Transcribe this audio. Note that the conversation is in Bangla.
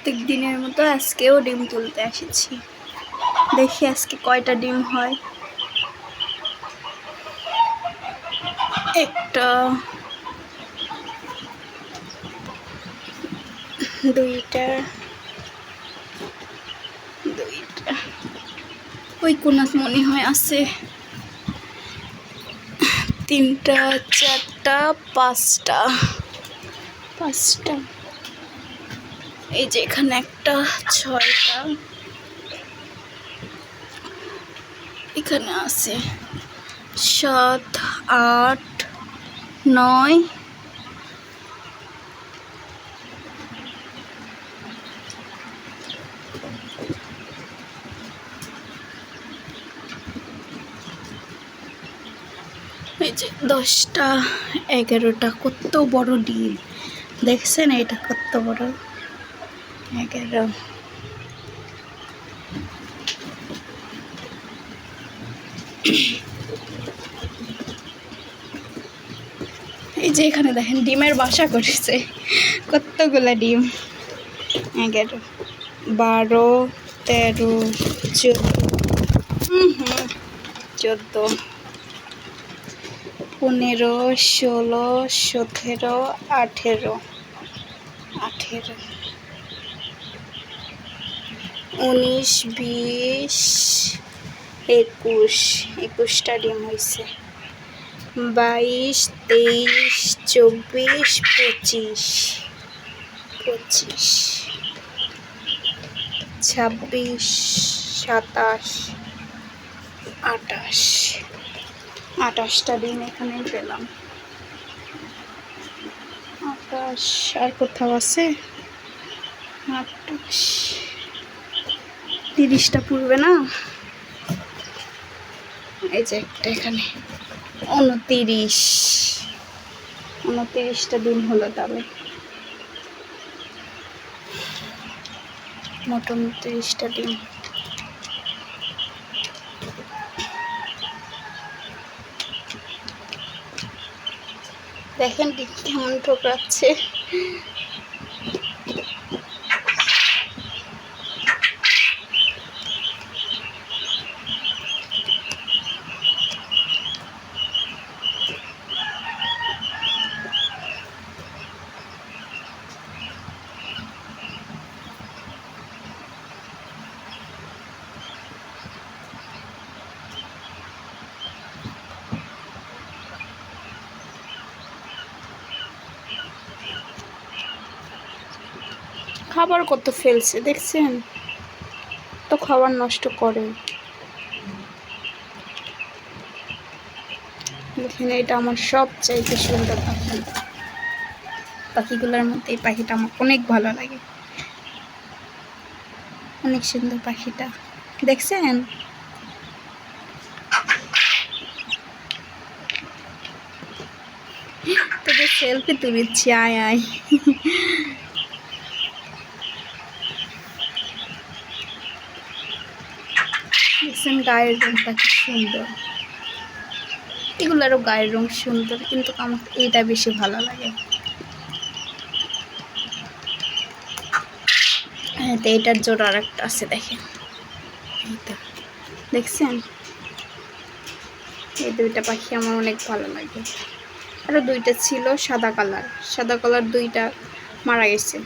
প্রত্যেক দিনের মতো আজকেও ডিম তুলতে এসেছি। দেখি আজকে কয়টা ডিম হয়। একটা, দুইটা দুইটা। ওই কোনাত মনে হয় আছে। তিনটা, চারটা, পাঁচটা। পাঁচটা। এই যে এখানে একটা ছয়টা এখানে আছে সাত, আট, নয়, এই যে দশটা, এগারোটা, কত বড় ডিম। দেখছেন এটা কত বড়? এগারো এই যে এখানে দেখেন, ডিমের বাসা করেছে। কতগুলা ডিম? এগারো বারো, তেরো হুম, চোদ্দ। পনেরো, ষোলো, সতেরো, আঠেরো। আঠেরো। উনিশ, বিশ, একুশ, একুশটা ডিম হয়েছে বাইশ, তেইশ, চব্বিশ, পঁচিশ। পঁচিশ। ছাব্বিশ, সাতাশ, আটাশ। আটাশটা ডিম এখানেই পেলাম। আটাশ আর কোথাও আছে? আটাশ। তিরিশটা পূর্বে না? এই যে একটা এখানে। উনতিরিশ। উনতিরিশটা দিন হলো তাহলে। মোট উনতিরিশটা দিন। দেখেন কেমন ঠোকরাচ্ছে। খাবার কত ফেলছে, দেখছেন? তো খাবার নষ্ট করে। দেখেন, এটা আমার সব চাইতে সুন্দর পাখি। পাখিগুলোর মধ্যে এই পাখিটা আমার অনেক ভালো লাগে। অনেক সুন্দর পাখিটা। দেখছেন? তোদের সেলফি তুলেছি, আয় আয়। দেখছেন গায়ের রংটা কি সুন্দর। এগুলারও গায়ের রং সুন্দর, কিন্তু আমার এইটা বেশি ভালো লাগে। হ্যাঁ তো এটার জোর আর একটা আছে, দেখেন। দেখছেন? এই দুইটা পাখি আমার অনেক ভালো লাগে। আরও দুইটা ছিল সাদা কালার। সাদা কালার দুইটা মারা গেছে।